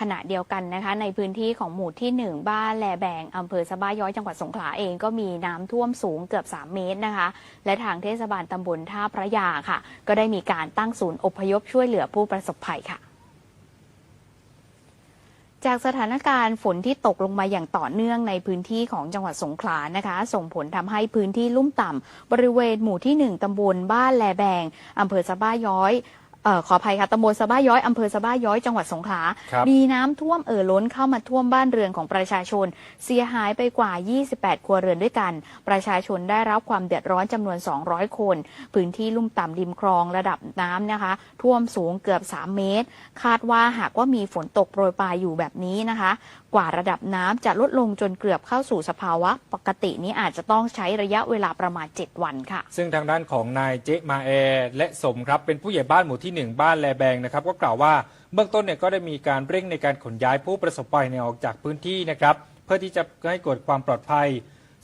ขณะเดียวกันนะคะ ในพื้นที่ของหมู่ที่ 1 บ้านแลแบงอำเภอสะบ้าย้อยจังหวัดสงขลาเองก็มีน้ำท่วมสูงเกือบ 3 เมตรนะคะ และทางเทศบาลตำบลท่าพระยาค่ะ ก็ได้มีการตั้งศูนย์อพยพช่วยเหลือผู้ประสบภัยค่ะจากสถานการณ์ฝนที่ตกลงมาอย่างต่อเนื่องในพื้นที่ของจังหวัดสงขลานะคะ ส่งผลทำให้พื้นที่ลุ่มต่ำบริเวณหมู่ที่ 1ตำบลบ้านแลแบงอำเภอสะบ้าย้อย เอ่อขออภัยค่ะตำบลสะบ้าย้อยอำเภอสะบ้าย้อยจังหวัดสงขลา ครับมีน้ำท่วมเอ่อล้นเข้ามาท่วมบ้านเรือนของประชาชน เสียหายไปกว่า 28 ครัวเรือนด้วยกัน ประชาชนได้รับความเดือดร้อนจำนวน 200 คน พื้นที่ลุ่มต่ำริมคลองระดับน้ำนะคะ ท่วมสูงเกือบ 3 เมตร คาดว่าหากว่ามีฝนตกโปรยปลายอยู่แบบนี้นะคะ กว่าระดับน้ำจะลดลงจนเกือบเข้าสู่สภาวะ ปกตินี้อาจจะต้องใช้ระยะเวลาประมาณ 7 วันค่ะ ซึ่งทางด้านของนายเจมาแอร์และสมครับ เป็นผู้ใหญ่บ้านหมู่ที่่1บ้านแลแบงนะครับก็กล่าวว่าเบื้องต้นเนี่ยก็ได้มีการเร่งในการขนย้ายผู้ประสบภัยเนี่ยออกจากพื้นที่นะครับเพื่อที่จะให้เกิดความปลอดภัย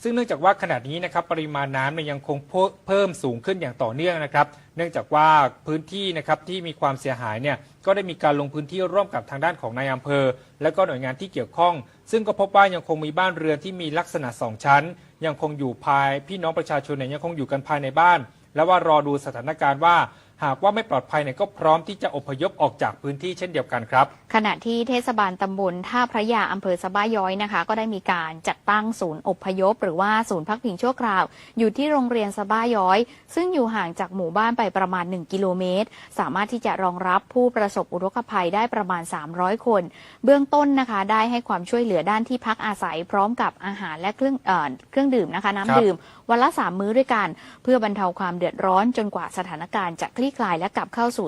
ซึ่งเนื่องจากว่าขณะนี้นะครับปริมาณน้ำเนี่ยยังคงเพิ่มเพิ่มสูงขึ้นอย่างต่อเนื่องนะครับ เนื่องจากว่าพื้นที่นะครับที่มีความเสียหายเนี่ยก็ได้มีการลงพื้นที่ร่วมกับทางด้านของนายอำเภอ และก็หน่วยงานที่เกี่ยวข้อง ซึ่งก็พบว่ายังคงมีบ้านเรือนที่มีลักษณะสองชั้น ยังคงอยู่ภายพี่น้องประชาชนเนี่ยยังคงอยู่กันภายในบ้าน และว่ารอดูสถานการณ์ว่า หากว่าไม่ปลอดภัยเนี่ยก็พร้อมที่จะอพยพออกจากพื้นที่เช่นเดียวกันครับ ขณะที่เทศบาลตำบลท่าพระยาอำเภอสะบ้าย้อยนะคะ ก็ได้มีการจัดตั้งศูนย์อพยพ หรือว่าศูนย์พักพิงชั่วคราว อยู่ที่โรงเรียนสะบ้าย้อย ซึ่งอยู่ห่างจากหมู่บ้านไปประมาณ 1 กิโลเมตร สามารถที่จะรองรับผู้ประสบอุทกภัยได้ประมาณ 300 คน เบื้องต้นนะคะ ได้ให้ความช่วยเหลือด้านที่พักอาศัย พร้อมกับอาหารและเครื่องเอ่อเครื่องดื่มนะคะ น้ำดื่ม วันละสามมื้อด้วยกัน เพื่อบรรเทาความเดือดร้อนจนกว่าสถานการณ์จะคลี่คลายและกลับเข้าสู่